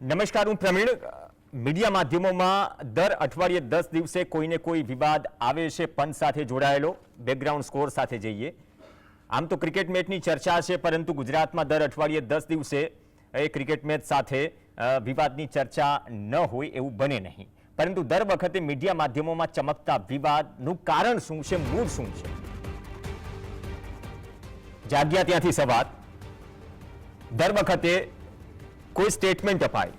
નમસ્કાર, હું પ્રવીણ. મીડિયા માધ્યમોમાં દર અઠવાડિયે દસ દિવસે કોઈને કોઈ વિવાદ આવે છે, પંચ સાથે જોડાયેલો બેકગ્રાઉન્ડ સ્કોર સાથે જઈએ. આમ તો ક્રિકેટ મેચની ચર્ચા છે, પરંતુ ગુજરાતમાં દર અઠવાડિયે દસ દિવસે, એ ક્રિકેટ મેચ સાથે વિવાદની ચર્ચા ન હોય એવું બને નહીં. પરંતુ દર વખતે મીડિયા માધ્યમોમાં ચમકતા વિવાદનું કારણ શું છે, મૂળ શું છે? જાગ્યા ત્યાંથી સવાલ. દર વખતે કોઈ સ્ટેટમેન્ટ અપાય.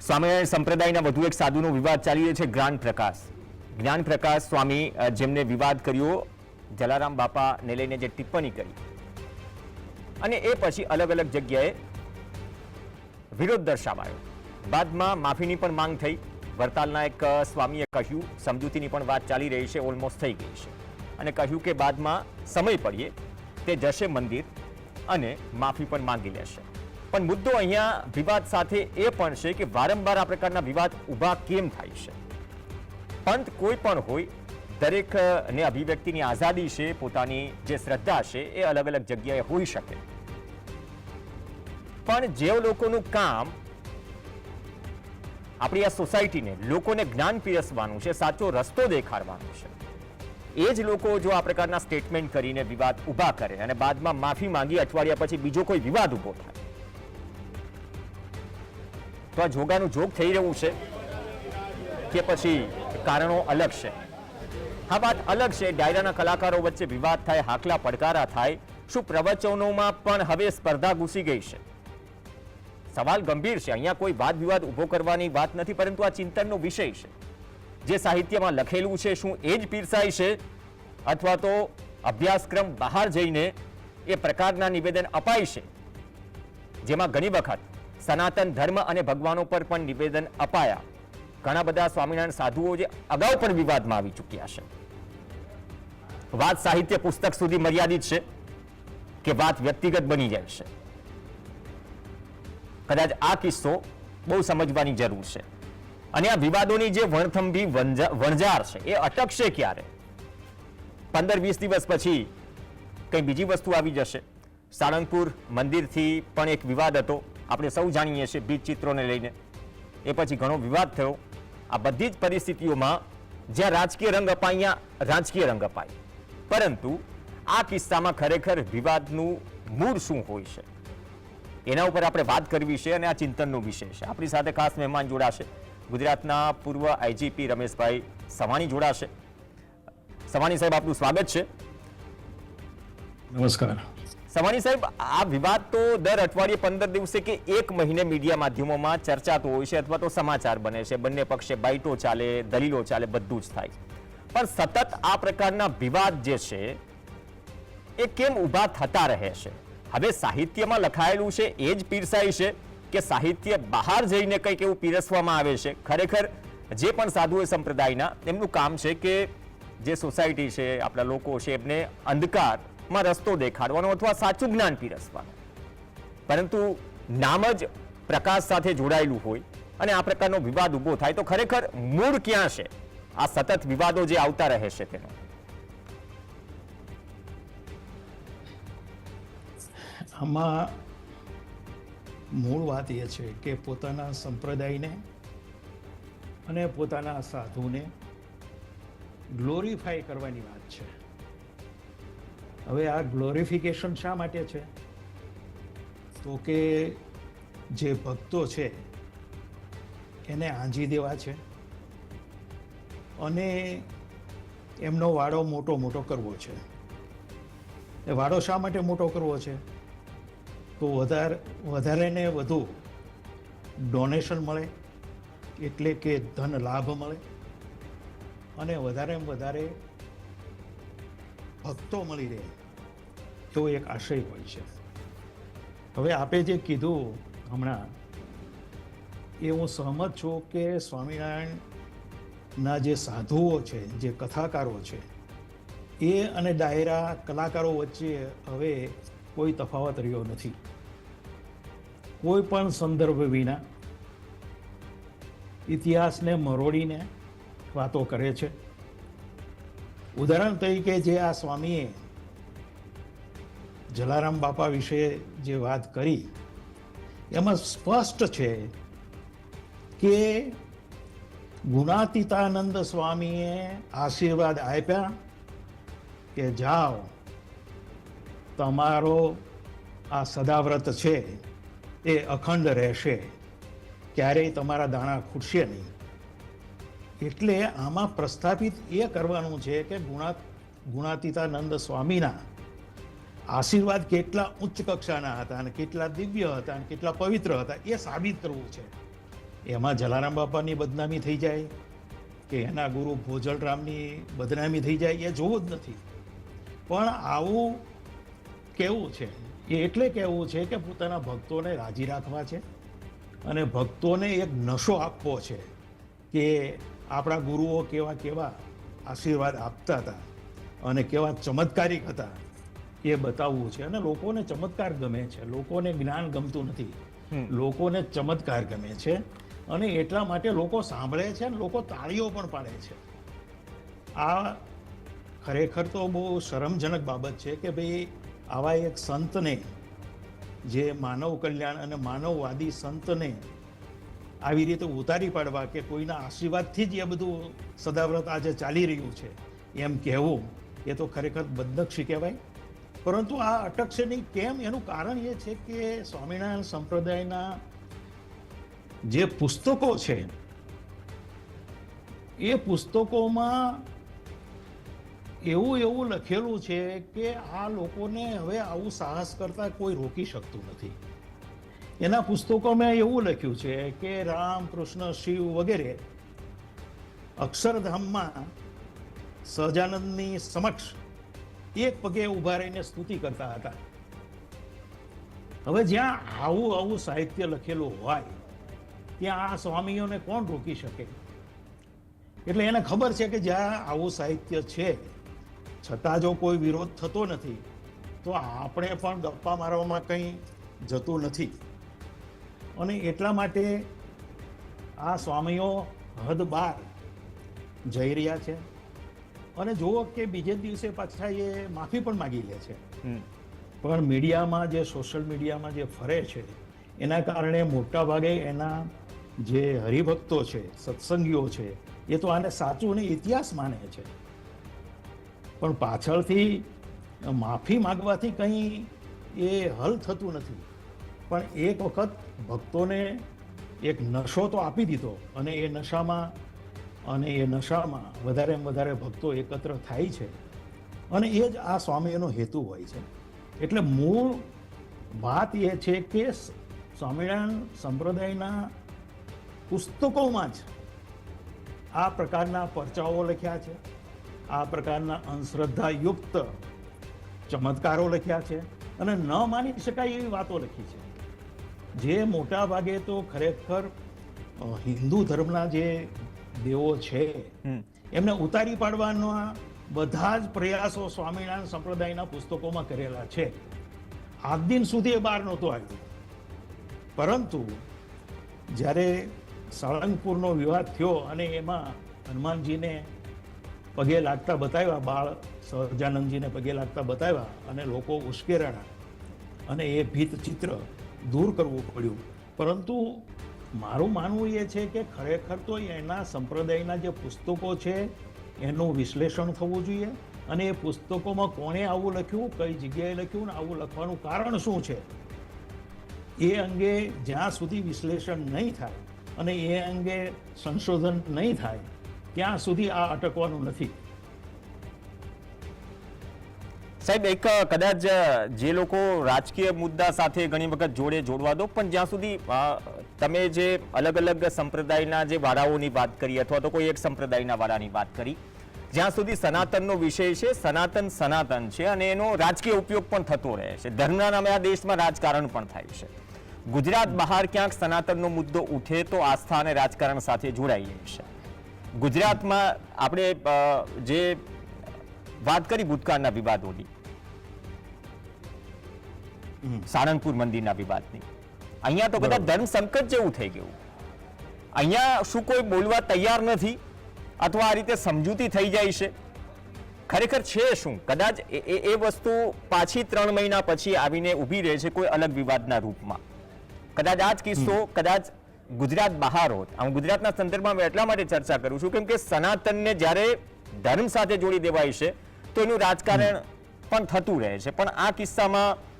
સ્વામિનારાયણ સંપ્રદાયના વધુ એક સાધુનો વિવાદ ચાલી રહ્યો છે, જ્ઞાન પ્રકાશ. જ્ઞાન પ્રકાશ સ્વામી જેમને વિવાદ કર્યો, જલારામ બાપાને લઈને જે ટિપ્પણી કરી. અને એ પછી અલગ અલગ જગ્યાએ વિરોધ દર્શાવાયો. બાદમાં માફીની પણ માંગ થઈ. વરતાલના એક સ્વામીએ કહ્યું, સમજૂતીની પણ વાત ચાલી રહી છે, ઓલમોસ્ટ થઈ ગઈ છે. અને કહ્યું કે બાદમાં સમય પડીએ, તે જશે મંદિર અને માફી પણ માંગી લેશે. પણ મુદ્દો અહીંયા વિવાદ સાથે એ પણ છે કે વારંવાર આ પ્રકારના વિવાદ ઊભા કેમ થાય છે? પંત કોઈ પણ હોય દરેક અ, અભિવ્યક્તિની આઝાદી છે પોતાની જે શ્રદ્ધા છે એ અલગ અલગ જગ્યાએ હોઈ શકે. પણ જે લોકોનું કામ આપણી આ સોસાયટીને લોકોને જ્ઞાન પીરસવાનું છે સાચો રસ્તો દેખાડવાનો છે એ જ લોકો જો આ પ્રકારના સ્ટેટમેન્ટ કરીને વિવાદ ઊભા કરે અને બાદમાં માફી માંગી અઠવાડિયા પછી બીજો કોઈ વિવાદ ઊભો થાય. તો આ જોગાનું જોગ થઈ રહ્યું છે કે પછી કારણો અલગ છે. હા વાત અલગ છે. ડાયરાના કલાકારો વચ્ચે વિવાદ થાય, હાકલા પડકારા થાય શું પ્રવચનોમાં પણ હવે સ્પર્ધા ઘૂસી ગઈ છે. સવાલ ગંભીર છે. અહીંયા કોઈ વાદ વિવાદ ઊભો કરવાની વાત નથી, પરંતુ આ ચિંતનનો વિષય છે. જે સાહિત્યમાં લખેલું છે, શું એ જ પીરસાય છે? અથવા તો અભ્યાસક્રમ બહાર જઈને એ પ્રકારના નિવેદન અપાય છે? જેમાં ઘણી વખત સનાતન ધર્મ અને ભગવાનો પર પણ નિવેદન અપાયા. ઘણા બધા સ્વામિનારાયણ સાધુઓ જે અગાઉ પણ વિવાદમાં આવી ચૂક્યા છે. વાત સાહિત્ય પુસ્તક સુધી મર્યાદિત છે કે વાત વ્યક્તિગત બની જાય છે. કદાચ આ કિસ્સો બહુ સમજવાની જરૂર છે. અને આ વિવાદોની જે વણથંભી વણઝાર છે, એ અટકશે ક્યારે? પંદર, વીસ દિવસ પછી કંઈ બીજી વસ્તુ આવી જશે. સાળંગપુર મંદિરથી પણ એક વિવાદ હતો. આપણે સૌ જાણીએ છીએ બીજ ચિત્રોને લઈને. એ પછી ઘણો વિવાદ થયો. આ બધી જ પરિસ્થિતિઓમાં જ્યાં રાજકીય રંગ અપાય, રાજકીય રંગ અપાય. પરંતુ આ કિસ્સામાં ખરેખર વિવાદનું મૂળ શું હોય છે? એના ઉપર આપણે વાત કરવી છે અને આ ચિંતનનો વિષય છે. આપણી સાથે ખાસ મહેમાન જોડાશે. ગુજરાતના પૂર્વ આઈજીપી રમેશભાઈ સવાણી જોડાશે. સવાણી સાહેબ, આપનું સ્વાગત છે. નમસ્કાર. સવાણી સાહેબ, આ વિવાદ તો દર અઠવાડિયે પંદર દિવસે કે એક મહિને મીડિયા માધ્યમોમાં ચર્ચાતો હોય છે અથવા તો સમાચાર બને છે. બંને પક્ષે બાઇટો ચાલે, દલીલો ચાલે, બધું જ થાય. પણ સતત આ પ્રકારના વિવાદ જે છે, એ કેમ ઊભા થતા રહે છે? હવે સાહિત્યમાં લખાયેલું છે, એ જ પીરસાય છે કે સાહિત્ય બહાર જઈને કંઈક એવું પીરસવામાં આવે છે. ખરેખર જે પણ સાધુઓ સંપ્રદાયના, એમનું કામ છે કે જે સોસાયટી છે, આપણા લોકો છે, એમને અંધકારમાં રસ્તો દેખાડવાનો અથવા સાચું જ્ઞાન પીરસવાનું. પરંતુ નામ જ પ્રકાશ સાથે જોડાયેલું હોય અને આ પ્રકારનો વિવાદ ઊભો થાય, તો ખરેખર મૂળ ક્યાં છે? આ સતત વિવાદો જે આવતા રહે છે તેનો. આમાં મૂળ વાત એ છે કે પોતાના સંપ્રદાયને અને પોતાના સાધુને ગ્લોરીફાય કરવાની વાત છે. હવે આ ગ્લોરિફિકેશન શા માટે છે? તો કે જે ભક્તો છે, એને આંજી દેવા છે અને એમનો વાડો મોટો મોટો કરવો છે. એ વાડો શા માટે મોટો કરવો છે? તો વધારે વધારે ને વધુ ડોનેશન મળે, એટલે કે ધન લાભ મળે અને વધારે વધારે ભક્તો મળી રહે. તો એક આશય હોય છે. હવે આપે જે કીધું હમણાં, એ હું સહમત છું કે સ્વામિનારાયણના જે સાધુઓ છે, જે કથાકારો છે, એ અને ડાયરા કલાકારો વચ્ચે હવે કોઈ તફાવત રહ્યો નથી. કોઈ પણ સંદર્ભ વિના ઇતિહાસને મરોડીને વાતો કરે છે. ઉદાહરણ તરીકે જે આ સ્વામીએ જલારામ બાપા વિશે જે વાત કરી, એમાં સ્પષ્ટ છે કે ગુણાતીતાનંદ સ્વામીએ આશીર્વાદ આપ્યા કે જાઓ, તમારો આ સદાવ્રત છે, એ અખંડ રહેશે, ક્યારેય તમારા દાણા ખૂટશે નહીં. એટલે આમાં પ્રસ્થાપિત એ કરવાનું છે કે ગુણા ગુણાતીતાનંદ સ્વામીના આશીર્વાદ કેટલા ઉચ્ચ કક્ષાના હતા અને કેટલા દિવ્ય હતા અને કેટલા પવિત્ર હતા એ સાબિત કરવું છે. એમાં જલારામ બાપાની બદનામી થઈ જાય કે એના ગુરુ ભોજલરામની બદનામી થઈ જાય એ જોવું જ નથી. પણ આવું કેવું છે? એ એટલે કહેવું છે કે પોતાના ભક્તોને રાજી રાખવા છે અને ભક્તોને એક નશો આપવો છે કે આપણા ગુરુઓ કેવા કેવા આશીર્વાદ આપતા હતા અને કેવા ચમત્કારિક હતા એ બતાવવું છે. અને લોકોને ચમત્કાર ગમે છે. લોકોને જ્ઞાન ગમતું નથી. લોકોને ચમત્કાર ગમે છે. અને એટલા માટે લોકો સાંભળે છે અને લોકો તાળીઓ પણ પાડે છે. આ ખરેખર તો બહુ શરમજનક બાબત છે કે ભાઈ આવા એક સંતને જે માનવ કલ્યાણ અને માનવવાદી સંતને આવી રીતે ઉતારી પાડવા કે કોઈના આશીર્વાદથી જ એ બધું સદાવ્રત આજે ચાલી રહ્યું છે, એમ કહેવું એ તો ખરેખર બદનક્ષી કહેવાય. પરંતુ આ અટકશે નહીં, કેમ? એનું કારણ એ છે કે સ્વામિનારાયણ સંપ્રદાયના જે પુસ્તકો છે, એ પુસ્તકોમાં એવું એવું લખેલું છે કે આ લોકોને હવે આવું સાહસ કરતા કોઈ રોકી શકતું નથી. એના પુસ્તકોમાં એવું લખ્યું છે કે રામ કૃષ્ણ શિવ વગેરે અક્ષરધામમાં સહજાનંદની સમક્ષ એક પગે ઊભા રહીને સ્તુતિ કરતા હતા. હવે જ્યાં આવું આવું સાહિત્ય લખેલું હોય, ત્યાં આ સ્વામીઓને કોણ રોકી શકે? એટલે એને ખબર છે કે જ્યાં આવું સાહિત્ય છે, છતાં જો કોઈ વિરોધ થતો નથી, તો આપણે પણ ગપ્પા મારવામાં કંઈ જતું નથી. અને એટલા માટે આ સ્વામીઓ હદ બહાર જઈ રહ્યા છે. અને જુઓ કે બીજે દિવસે પાછા એ માફી પણ માગી લે છે. પણ મીડિયામાં જે સોશિયલ મીડિયામાં જે ફરે છે એના કારણે મોટા ભાગે એના જે હરિભક્તો છે સત્સંગીઓ છે એ તો આને સાચું અને ઇતિહાસ માને છે. પણ પાછળથી માફી માગવાથી કંઈ એ હલ થતું નથી. પણ એક વખત ભક્તોને એક નશો તો આપી દીધો અને એ નશામાં અને એ નશામાં વધારે વધારે ભક્તો એકત્ર થાય છે. અને એ જ આ સ્વામીનો હેતુ હોય છે. એટલે મૂળ વાત એ છે કે સ્વામિનારાયણ સંપ્રદાયના પુસ્તકોમાં જ આ પ્રકારના પરચાઓ લખ્યા છે. આ પ્રકારના અંધશ્રદ્ધાયુક્ત ચમત્કારો લખ્યા છે. અને ન માની શકાય એવી વાતો લખી છે. જે મોટા ભાગે તો ખરેખર હિન્દુ ધર્મના જે દેવો છે એમને ઉતારી પાડવાના બધા જ પ્રયાસો સ્વામિનારાયણ સંપ્રદાયના પુસ્તકોમાં કરેલા છે. આજ દિન સુધી એ બહાર નહોતું આવ્યું. પરંતુ જ્યારે સાળંગપુરનો વિવાદ થયો અને એમાં હનુમાનજીને પગે લાગતા બતાવ્યા બાળ સહજાનંદજીને પગે લાગતા બતાવ્યા અને લોકો ઉશ્કેરાણા અને એ ભીત ચિત્ર દૂર કરવું પડ્યું. પરંતુ મારું માનવું એ છે કે ખરેખર તો એના સંપ્રદાયના જે પુસ્તકો છે, એનું વિશ્લેષણ થવું જોઈએ અને એ પુસ્તકોમાં કોણે આવું લખ્યું, કઈ જગ્યાએ લખ્યું ને આવું લખવાનું કારણ શું છે? એ અંગે જ્યાં સુધી વિશ્લેષણ નહીં થાય અને એ અંગે સંશોધન નહીં થાય, ત્યાં સુધી આ અટકવાનું નથી. સાહેબ, એક કદાચ જે લોકો રાજકીય મુદ્દા સાથે ઘણી વખત જોડે જોડવા દો, પણ જ્યાં સુધી તમે જે અલગ અલગ સંપ્રદાયના જે વાળાઓની વાત કરી, અથવા તો કોઈ એક સંપ્રદાયના વાળાની વાત કરી, જ્યાં સુધી સનાતનનો વિષય છે, સનાતન સનાતન છે અને એનો રાજકીય ઉપયોગ પણ થતો રહે છે. ધર્મના નામે આ દેશમાં રાજકારણ પણ થાય છે. ગુજરાત બહાર ક્યાંક સનાતનનો મુદ્દો ઉઠે, તો આસ્થા અને રાજકારણ સાથે જોડાઈ જાય છે. ગુજરાતમાં આપણે જે વાત કરી ભૂતકાળના વિવાદોની સાળંગપુર મંદિરના વિવાદની. અહીંયા તો કદાચ ધર્મ સંકટ જેવું થઈ ગયું. અહીંયા શું કોઈ બોલવા તૈયાર નથી અથવા આ રીતે સમજૂતી થઈ જાય છે? ખરેખર છે શું? કદાચ એ- એ એ વસ્તુ પાછી ત્રણ મહિના પછી આવીને ઊભી રહે છે કોઈ અલગ વિવાદના રૂપમાં. કદાચ આ જ કિસ્સો કદાચ ગુજરાત બહાર હોત. આમ ગુજરાતના સંદર્ભમાં મેં એટલા માટે ચર્ચા કરું છું કેમ કે સનાતનને જ્યારે ધર્મ સાથે જોડી દેવાય છે તો એનું રાજકારણ પણ થતું રહે છે. પણ આ કિસ્સામાં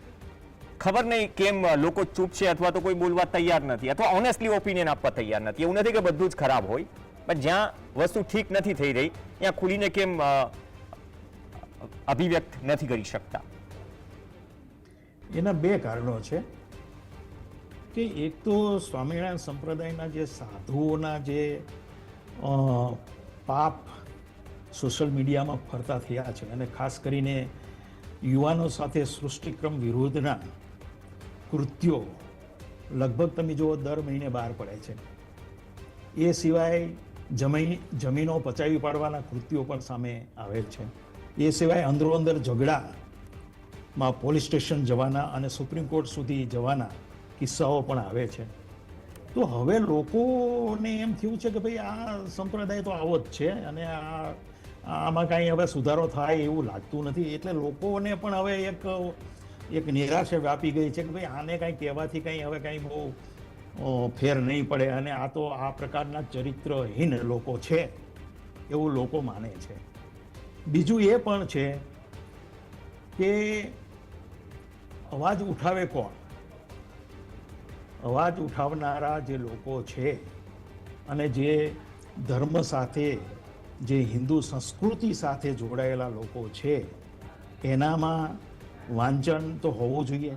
ખબર નહીં કેમ લોકો ચૂપ છે અથવા તો કોઈ બોલવા તૈયાર નથી અથવા ઓનેસ્ટલી ઓપિનિયન આપવા તૈયાર નથી. એવું નથી કે બધું જ ખરાબ હોય, પણ જ્યાં વસ્તુ ઠીક નથી થઈ રહી, ત્યાં ખુલીને કેમ અભિવ્યક્ત નથી કરી શકતા. એના બે કારણો છે કે એક તો સ્વામિનારાયણ સંપ્રદાયના જે સાધુઓના જે પાપ સોશિયલ મીડિયામાં ફરતા થયા છે અને ખાસ કરીને યુવાનો સાથે સૃષ્ટિક્રમ વિરોધના કૃત્યો લગભગ તમે જુઓ, દર મહિને બહાર પડે છે. એ સિવાય જમીન જમીનો પચાવી પાડવાના કૃત્યો પણ સામે આવેલ છે. એ સિવાય અંદરો અંદર ઝઘડામાં પોલીસ સ્ટેશન જવાના અને સુપ્રીમ કોર્ટ સુધી જવાના કિસ્સાઓ પણ આવે છે. તો હવે લોકોને એમ થયું છે કે ભાઈ આ સંપ્રદાય તો આવો જ છે અને આ, આમાં કાંઈ હવે સુધારો થાય એવું લાગતું નથી. એટલે લોકોને પણ હવે એક એક નિરાશા વ્યાપી ગઈ છે કે ભાઈ આને કાંઈ કહેવાથી કંઈ હવે કંઈ બહુ ફેર નહીં પડે અને આ તો આ પ્રકારના ચરિત્રહીન લોકો છે એવું લોકો માને છે. બીજું એ પણ છે કે અવાજ ઉઠાવે કોણ? અવાજ ઉઠાવનારા જે લોકો છે અને જે ધર્મ સાથે, જે હિન્દુ સંસ્કૃતિ સાથે જોડાયેલા લોકો છે, એનામાં વાંચન તો હોવું જોઈએ.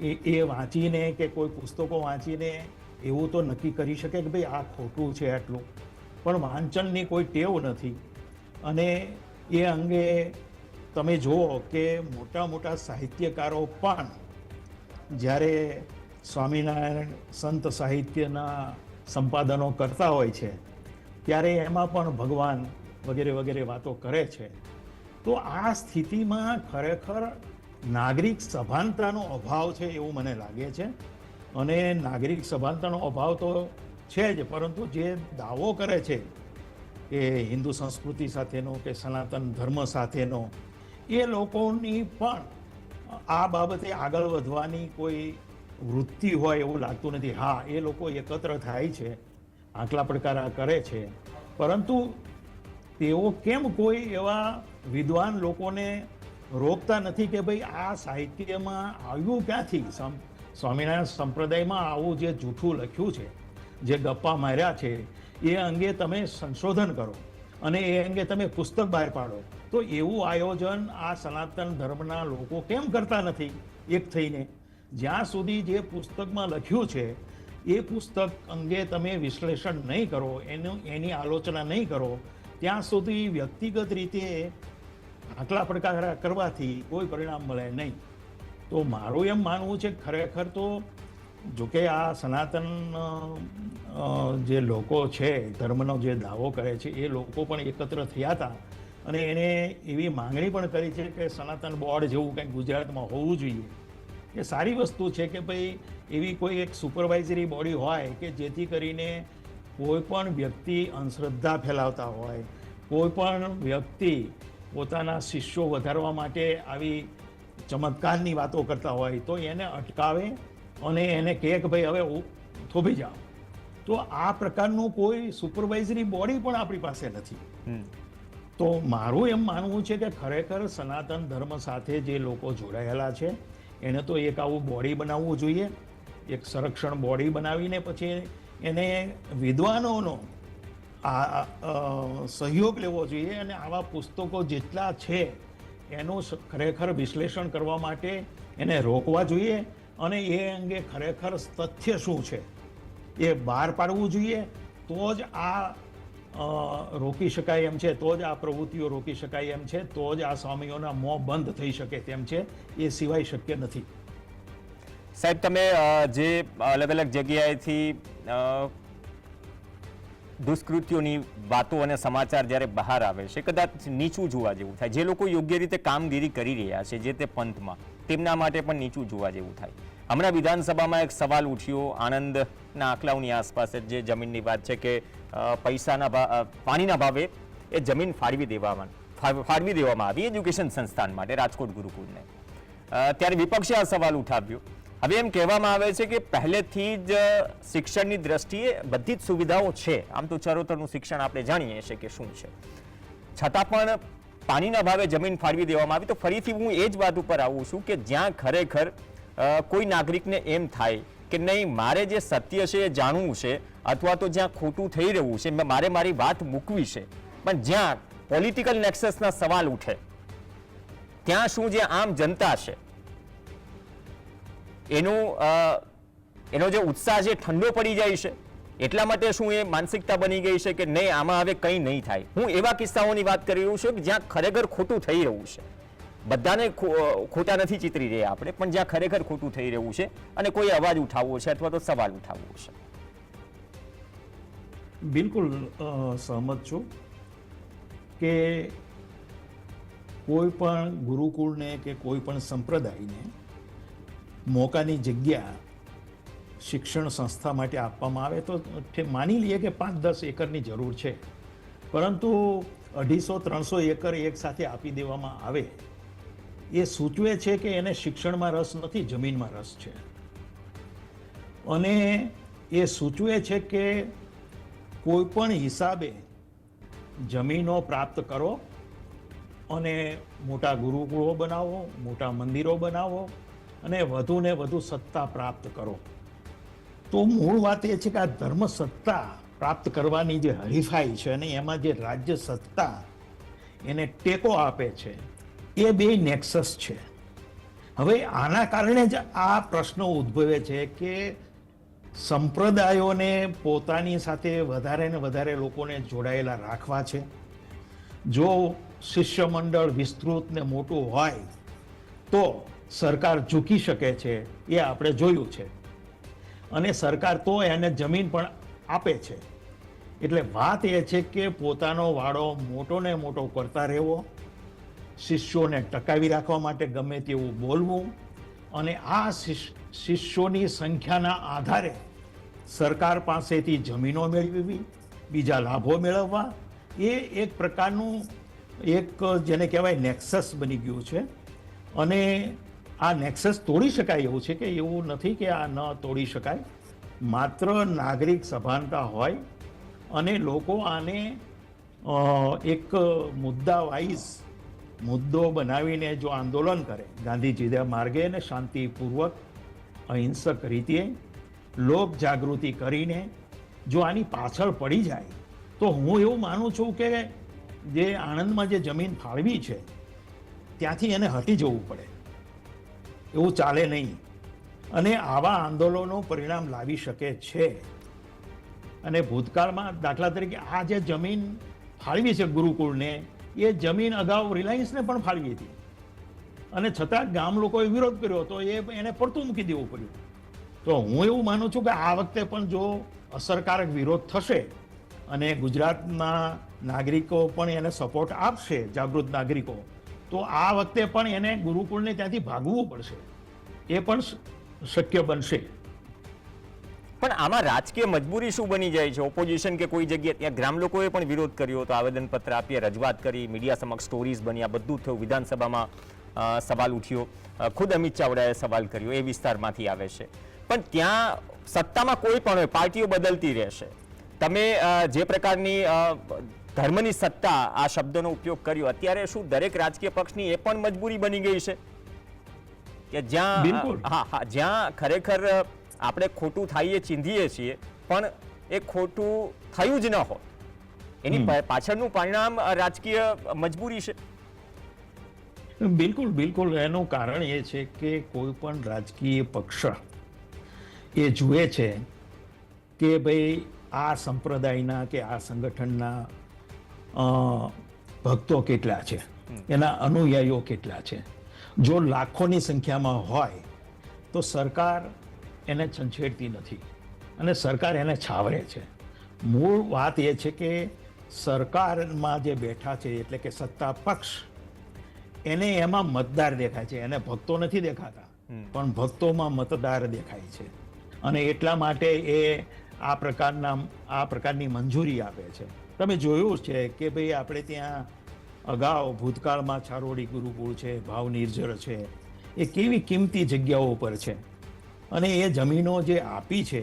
એ એ વાંચીને કે કોઈ પુસ્તકો વાંચીને એવું તો નક્કી કરી શકે કે ભાઈ આ ખોટું છે આટલું. પણ વાંચનની કોઈ ટેવ નથી. અને એ અંગે તમે જુઓ કે મોટા મોટા સાહિત્યકારો પણ જ્યારે સ્વામિનારાયણ સંત સાહિત્યના સંપાદનો કરતા હોય છે, ત્યારે એમાં પણ ભગવાન વગેરે વગેરે વાતો કરે છે. તો આ સ્થિતિમાં ખરેખર નાગરિક સભાનતાનો અભાવ છે એવું મને લાગે છે. અને નાગરિક સભાનતાનો અભાવ તો છે જ, પરંતુ જે દાવો કરે છે કે હિન્દુ સંસ્કૃતિ સાથેનો કે સનાતન ધર્મ સાથેનો, એ લોકોની પણ આ બાબતે આગળ વધવાની કોઈ વૃત્તિ હોય એવું લાગતું નથી. હા, એ લોકો એકત્ર થાય છે, આટલા પ્રકાર કરે છે. પરંતુ તેઓ કેમ કોઈ એવા વિદ્વાન લોકોને રોકતા નથી કે ભાઈ આ સાહિત્યમાં આવ્યું ક્યાંથી? સ્વામિનારાયણ સંપ્રદાયમાં આવું જે જૂઠું લખ્યું છે, જે ગપ્પા માર્યા છે, એ અંગે તમે સંશોધન કરો અને એ અંગે તમે પુસ્તક બહાર પાડો. તો એવું આયોજન આ સનાતન ધર્મના લોકો કેમ કરતા નથી? એક થઈને. જ્યાં સુધી જે પુસ્તકમાં લખ્યું છે, એ પુસ્તક અંગે તમે વિશ્લેષણ નહીં કરો, એનું, એની આલોચના નહીં કરો ત્યાં સુધી વ્યક્તિગત રીતે આટલા પડકારા કરવાથી કોઈ પરિણામ મળે નહીં. તો મારું એમ માનવું છે ખરેખર તો જોકે આ સનાતન જે લોકો છે, ધર્મનો જે દાવો કરે છે, એ લોકો પણ એકત્ર થયા હતા અને એને એવી માંગણી પણ કરી છે કે સનાતન બોર્ડ જેવું કંઈક ગુજરાતમાં હોવું જોઈએ. એ સારી વસ્તુ છે કે ભાઈ એવી કોઈ એક સુપરવાઇઝરી બોડી હોય કે જેથી કરીને કોઈ પણ વ્યક્તિ અંધશ્રદ્ધા ફેલાવતા હોય કોઈ પણ વ્યક્તિ પોતાના શિષ્યો વધારવા માટે આવી ચમત્કારની વાતો કરતા હોય તો એને અટકાવે અને એને કહે કે ભાઈ હવે થોભી જાઓ તો આ પ્રકારનું કોઈ સુપરવાઇઝરી બોડી પણ આપણી પાસે નથી. તો મારું એમ માનવું છે કે ખરેખર સનાતન ધર્મ સાથે જે લોકો જોડાયેલા છે એને તો એક આવું બોડી બનાવવું જોઈએ એક સંરક્ષણ બોડી બનાવીને પછી એને વિદ્વાનોનો આ સહયોગ લેવો જોઈએ અને આવા પુસ્તકો જેટલા છે, એનું ખરેખર વિશ્લેષણ કરવા માટે એને રોકવા જોઈએ અને એ અંગે ખરેખર તથ્ય શું છે, એ બહાર પાડવું જોઈએ. તો જ આ રોકી શકાય એમ છે, તો જ આ પ્રવૃત્તિઓ રોકી શકાય એમ છે, તો જ આ સ્વામીઓના મોં બંધ થઈ શકે તેમ છે, એ સિવાય શક્ય નથી. સાહેબ, તમે જે અલગ અલગ જગ્યાએથી દુષ્કૃત્યોની વાતો અને સમાચાર જ્યારે બહાર આવે છે, કદાચ નીચું જોવા જેવું થાય. જે લોકો યોગ્ય રીતે કામગીરી કરી રહ્યા છે, જે તે પંથમાં, તેમના માટે પણ નીચું જોવા જેવું થાય. હમણાં વિધાનસભામાં એક સવાલ ઉઠ્યો આણંદના આંકલાઓની આસપાસ જે જમીનની વાત છે કે પૈસાના ભાવ પાણીના ભાવે એ જમીન ફાળવી દેવામાં ફાળવી દેવામાં આવી, એજ્યુકેશન સંસ્થાન માટે, રાજકોટ ગુરુકુળને. ત્યારે વિપક્ષે આ સવાલ ઉઠાવ્યો. હવે એમ કહેવામાં આવે છે કે પહેલેથી જ શિક્ષણની દ્રષ્ટિએ બધી જ સુવિધાઓ છે. આમ તો ચરોતરનું શિક્ષણ આપણે જાણીએ છીએ કે શું છે. છતાં પણ પાણીના ભાવે જમીન ફાળવી દેવામાં આવી તો ફરીથી હું એ જ વાત ઉપર આવું છું કે જ્યાં ખરેખર કોઈ નાગરિકને એમ થાય કે નહીં, મારે જે સત્ય છે એ જાણવું છે અથવા તો જ્યાં ખોટું થઈ રહ્યું છે મારે મારી વાત મૂકવી છે. પણ જ્યાં પોલિટિકલ નેક્સસના સવાલ ઉઠે, ત્યાં શું જે આમ જનતા છે એનું એનો જે ઉત્સાહ છે ઠંડો પડી જાય છે. એટલા માટે શું એ માનસિકતા બની ગઈ છે કે નહીં, આમાં હવે કંઈ નહીં થાય. હું એવા કિસ્સાઓની વાત કરી રહ્યું છું કે જ્યાં ખરેખર ખોટું થઈ રહ્યું છે. બધાને ખોટા નથી ચિતરી રહ્યા આપણે, પણ જ્યાં ખરેખર ખોટું થઈ રહ્યું છે અને કોઈ અવાજ ઉઠાવવો છે અથવા તો સવાલ ઉઠાવવો છે. બિલકુલ સહમત છું કે કોઈ પણ ગુરુકુળને કે કોઈ પણ સંપ્રદાયને મોકાની જગ્યા શિક્ષણ સંસ્થા માટે આપવામાં આવે તો માની લઈએ કે પાંચ દસ એકરની જરૂર છે. પરંતુ અઢીસો, ત્રણસો એકર એક સાથે આપી દેવામાં આવે, એ સૂચવે છે કે એને શિક્ષણમાં રસ નથી, જમીનમાં રસ છે. અને એ સૂચવે છે કે કોઈ પણ હિસાબે જમીનો પ્રાપ્ત કરો અને મોટા ગુરુકુળો બનાવો, મોટા મંદિરો બનાવો અને વધુને વધુ સત્તા પ્રાપ્ત કરો. તો મૂળ વાત એ છે કે આ ધર્મ સત્તા પ્રાપ્ત કરવાની જે હરીફાઈ છે અને એમાં જે રાજ્ય સત્તા એને ટેકો આપે છે, એ બે નેક્સસ છે. હવે આના કારણે જ આ પ્રશ્નો ઉદ્ભવે છે કે સંપ્રદાયોને પોતાની સાથે વધારે ને વધારે લોકોને જોડાયેલા રાખવા છે. જો શિષ્ય મંડળ વિસ્તૃત ને મોટું હોય, તો સરકાર ઝૂકી શકે છે એ આપણે જોયું છે. અને સરકાર તો એને જમીન પણ આપે છે. એટલે વાત એ છે કે પોતાનો વાડો મોટો ને મોટો કરતા રહેવો, શિષ્યોને ટકાવી રાખવા માટે ગમે તેવું બોલવું અને આ શિષ્યોની સંખ્યાના આધારે સરકાર પાસેથી જમીનો મેળવવી, બીજા લાભો મેળવવા, એ એક પ્રકારનું એક જેને કહેવાય નેક્સસ બની ગયું છે. અને આ નેક્સસ તોડી શકાય એવું છે કે એવું નથી કે આ ન તોડી શકાય? માત્ર નાગરિક સભાનતા હોય અને લોકો આને એક મુદ્દા વાઇઝ મુદ્દો બનાવીને જો આંદોલન કરે, ગાંધીજીના માર્ગે અને શાંતિપૂર્વક અહિંસક રીતે લોક જાગૃતિ કરીને જો આની પાછળ પડી જાય, તો હું એવું માનું છું કે જે આણંદમાં જે જમીન ફાળવી છે, ત્યાંથી એને હટી જવું પડે. એવું ચાલે નહીં. અને આવા આંદોલનો પરિણામ લાવી શકે છે. અને ભૂતકાળમાં દાખલા તરીકે આ જે જમીન ફાળવી છે ગુરુકુળને, એ જમીન અગાઉ રિલાયન્સને પણ ફાળવી હતી. અને છતાં ગામ લોકોએ વિરોધ કર્યો હતો, એ એને પડતું મૂકી દેવું પડ્યું. તો હું એવું માનું છું કે આ વખતે પણ જો અસરકારક વિરોધ થશે અને ગુજરાતના નાગરિકો પણ એને સપોર્ટ આપશે, જાગૃત નાગરિકો તો આ વખતે પણ એને ગુરુકુળને ત્યાંથી ભાગવું પડશે. એ પણ શક્ય બનશે. પણ આમાં રાજકીય મજબૂરી શું બની જાય છે? ઓપોઝિશન કે કોઈ જગ્યાએ ત્યાં ગ્રામ લોકોએ પણ વિરોધ કર્યો હતો, આવેદનપત્ર આપીએ રજૂઆત કરી મીડિયા સમક્ષ સ્ટોરીઝ બની આ બધું થયું, વિધાનસભામાં સવાલ ઉઠ્યો. ખુદ અમિત ચાવડાએ સવાલ કર્યો, એ વિસ્તારમાંથી આવે છે. પણ ત્યાં સત્તામાં કોઈ પણ હોય, પાર્ટીઓ બદલતી રહેશે. તમે જે પ્રકારની ધર્મની સત્તા આ શબ્દનો ઉપયોગ કર્યો. અત્યારે શું દરેક રાજકીય પક્ષની એ પણ મજબૂરી બની ગઈ છે? કે જ્યાં હા હા જ્યાં ખરેખર આપણે ખોટું થઈએ ચીંધીએ છીએ પણ એ ખોટું થયું જ ન હોય. એની પાછળનું પરિણામ રાજકીય મજબૂરી છે. બિલકુલ બિલકુલ. એનું કારણ એ છે કે કોઈ પણ રાજકીય પક્ષ એ જુએ છે કે ભાઈ આ સંપ્રદાયના કે આ સંગઠનના ભક્તો કેટલા છે? એના અનુયાયીઓ કેટલા છે? જો લાખોની સંખ્યામાં હોય તો સરકાર એને છંછેડતી નથી અને સરકાર એને છાવરે છે. મૂળ વાત એ છે કે સરકારમાં જે બેઠા છે એટલે કે સત્તા પક્ષ એને એમાં મતદાર દેખાય છે. એને ભક્તો નથી દેખાતા પણ ભક્તોમાં મતદાર દેખાય છે. અને એટલા માટે એ આ પ્રકારના આ પ્રકારની મંજૂરી આપે છે. તમે જોયું છે કે ભાઈ આપણે ત્યાં અગાઉ ભૂતકાળમાં છારોડી ગુરુકુળ છે, ભાવ નિર્જર છે, એ કેવી કિંમતી જગ્યાઓ પર છે? અને એ જમીનો જે આપી છે,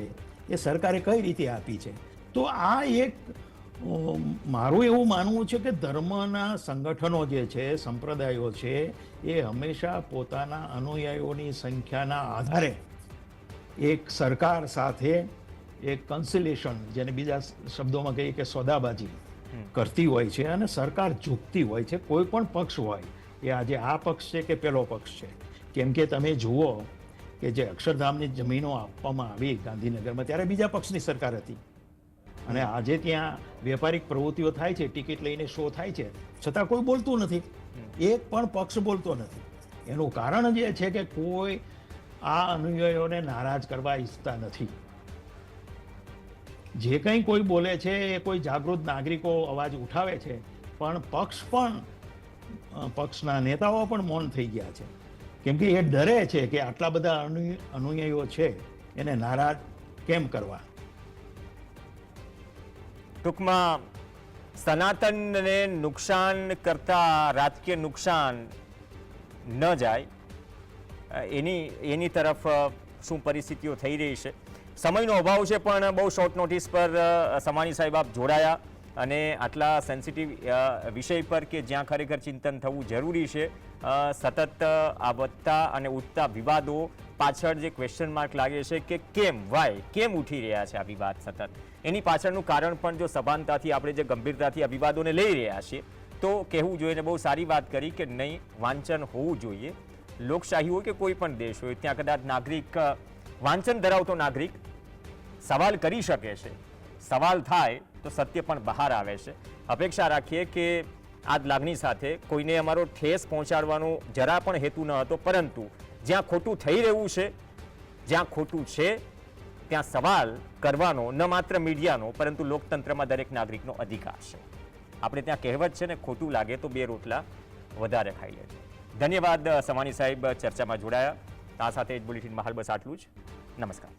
એ સરકારે કઈ રીતે આપી છે? તો આ એક મારું એવું માનવું છે કે ધર્મના સંગઠનો જે છે, સંપ્રદાયો છે, એ હંમેશા પોતાના અનુયાયીઓની સંખ્યાના આધારે એક સરકાર સાથે એક કન્સિલેશન જેને બીજા શબ્દોમાં કહીએ કે સોદાબાજી કરતી હોય છે અને સરકાર ઝૂકતી હોય છે કોઈ પણ પક્ષ હોય એ આજે આ પક્ષ છે કે પેલો પક્ષ છે. કેમ કે તમે જુઓ કે જે અક્ષરધામની જમીનો આપવામાં આવી ગાંધીનગરમાં ત્યારે બીજા પક્ષની સરકાર હતી. અને આજે ત્યાં વેપારિક પ્રવૃત્તિઓ થાય છે ટિકિટ લઈને શો થાય છે છતાં કોઈ બોલતું નથી. એક પણ પક્ષ બોલતો નથી. એનું કારણ જે છે કે કોઈ આ અનુયાયીઓને નારાજ કરવા ઈચ્છતા નથી. જે કંઈ કોઈ બોલે છે, એ કોઈ જાગૃત નાગરિકો અવાજ ઉઠાવે છે, પણ પક્ષ પણ પક્ષના નેતાઓ પણ મૌન થઈ ગયા છે. કેમ એ ડરે છે કે આટલા બધા અનુ- અનુયાયીઓ છે, એને નારાજ કેમ કરવા? ટૂંકમાં, સનાતનને નુકસાન કરતા રાજકીય નુકસાન ન જાય. એની એની તરફ શું પરિસ્થિતિઓ થઈ રહી છે? સમયનો અભાવ છે, પણ બહુ શોર્ટ નોટિસ પર સમાની સાહેબ આપ જોડાયા અને આટલા સેન્સિટિવ વિષય પર કે જ્યાં ખરેખર ચિંતન થવું જરૂરી છે સતત આ વધતા અને ઉઠતા વિવાદો પાછળ જે ક્વેશ્ચન માર્ક લાગે છે કે કેમ વાય કેમ ઉઠી રહ્યા છે આ વિવાદ સતત? એની પાછળનું કારણ પણ જો સભાનતાથી આપણે જે ગંભીરતાથી આ વિવાદોને લઈ રહ્યા છીએ, તો કહેવું જોઈએ ને બહુ સારી વાત કરી કે નહીં, વાંચન હોવું જોઈએ. લોકશાહી હોય કે કોઈ પણ દેશ હોય, ત્યાં કદાચ નાગરિક વાંચન ધરાવતો નાગરિક સવાલ કરી શકે છે. સવાલ થાય તો સત્ય પણ બહાર આવે છે. અપેક્ષા રાખીએ કે આ જ લાગણી સાથે કોઈને અમારો ઠેસ પહોંચાડવાનો જરા પણ હેતુ ન હતો, પરંતુ જ્યાં ખોટું થઈ રહ્યું છે, જ્યાં ખોટું છે, ત્યાં સવાલ કરવાનો ન માત્ર મીડિયાનો, પરંતુ લોકતંત્રમાં દરેક નાગરિકનો અધિકાર છે. આપણે ત્યાં કહેવત છે ને, ખોટું લાગે તો બે રોટલા વધારે ખાઈ લેજો. ધન્યવાદ સમાની સાહેબ ચર્ચામાં જોડાયા. આ સાથે જ બુલેટિનમાં હાલ બસ આટલું જ. નમસ્કાર.